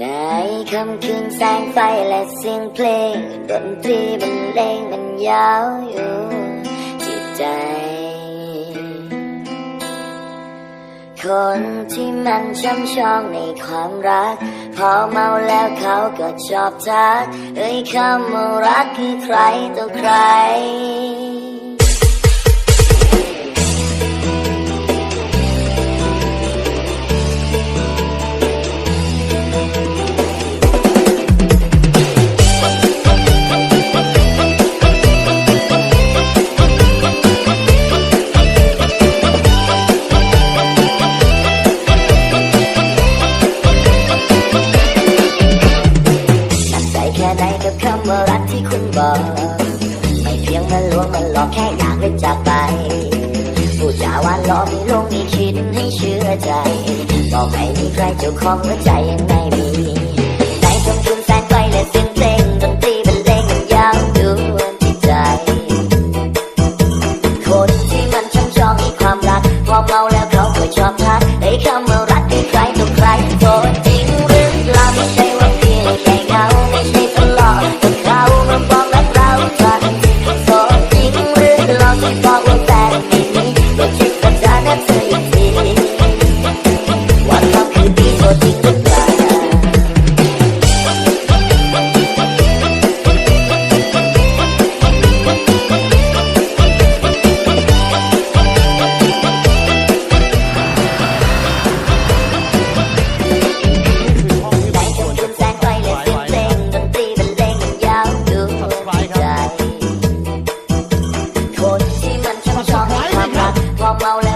ในคำคืนแสงไฟและเสียงเพลงดนตรีบรรเลงมันยาวอยู่ที่ใจ คนที่มันช้ำชองในความรัก พอเมาแล้วเขาก็ชอบทักเอ้ยคำว่ารักคือใครต่อใคร ว่ารักที่คุณบอกไม่เพียงมันลวงมันหลอกแค่อยากเล่นจากไปผู้จาวันล้อมมีลงมีคิดให้เชื่อใจบอกให้มีใครเจ้าของหัวใจยังไม่มี Bye. ¡Hola!